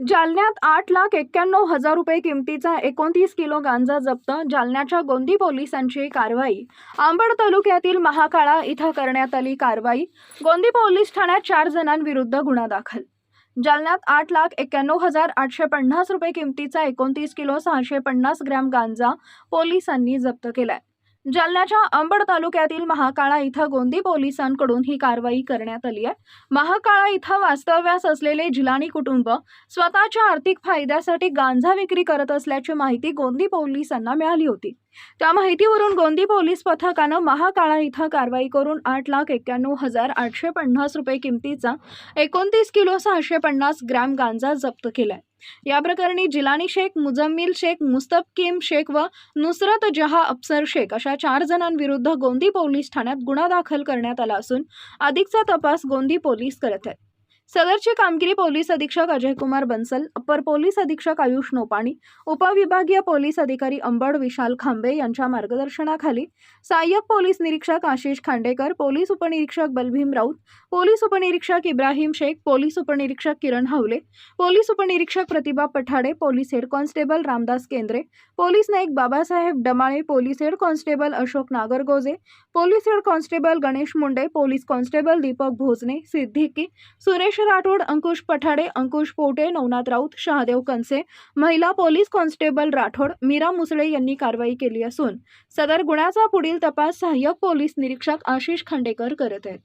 जालन्यात आठ लाख एक्क्याण्णव हजार रुपये किमतीचा एकोणतीस किलो गांजा जप्त. जालन्याच्या गोंदी पोलिसांची कारवाई. आंबड तालुक्यातील महाकाळा इथं करण्यात आली कारवाई. गोंदी पोलीस ठाण्यात चार जणांविरुद्ध गुन्हा दाखल. जालन्यात आठ लाख एक्क्याण्णव हजार आठशे पन्नास रुपये किमतीचा एकोणतीस किलो सहाशे पन्नास ग्रॅम गांजा पोलिसांनी जप्त केलाय. जालन्याच्या अंबड तालुक्यातील महाकाळा इथं गोंदी पोलिसांकडून ही कारवाई करण्यात आली आहे. महाकाळा इथं वास्तव्यास असलेले जिलानी कुटुंब स्वतःच्या आर्थिक फायद्यासाठी गांजा विक्री करत असल्याची माहिती गोंदी पोलिसांना मिळाली होती. त्या माहितीवरून गोंदी पोलीस पथकानं महाकाळा इथं कारवाई करून आठ लाख एक्क्याण्णव हजार आठशे पन्नास रुपये किमतीचा एकोणतीस किलो सहाशे पन्नास ग्रॅम गांजा जप्त केलाय. या प्रकरणी जिलानी शेख मुजम्मिल शेख मुस्तफकीम शेख व नुसरत जहा अफसर शेख अशा चार जणांविरुद्ध गोंदी पोलीस ठाण्यात गुन्हा दाखल करण्यात आला असून अधिकचा तपास गोंदी पोलीस करत आहेत. सदरची कामगिरी पोलीस अधीक्षक अजय कुमार बन्सल अप्पर पोलीस अधीक्षक आयुष नोपाणी उपविभागीय पोलीस अधिकारी अंबड विशाल खांबे यांच्या मार्गदर्शनाखाली सहाय्यक पोलीस निरीक्षक आशिष खांडेकर पोलीस उपनिरीक्षक बलभीम राऊत पोलीस उपनिरीक्षक इब्राहिम शेख पोलीस उपनिरीक्षक किरण हावले पोलीस उपनिरीक्षक Pratibha Pathade police head constable Ramdas Kendre police Naik Babasaheb Damale police head constable Ashok Nagargoje police head constable Ganesh Munde police constable Deepak Bhojane Siddiqui Suresh Rathod Ankush Pathade Ankush Pote Navnath Raut Shahadev Kanse महिला police constable Rathod Meera Musale यांनी कारवाई केली असून सदर गुन्ह्याचा पुढील तपास सहाय्यक पोलीस निरीक्षक आशिष खांडेकर करत आहेत.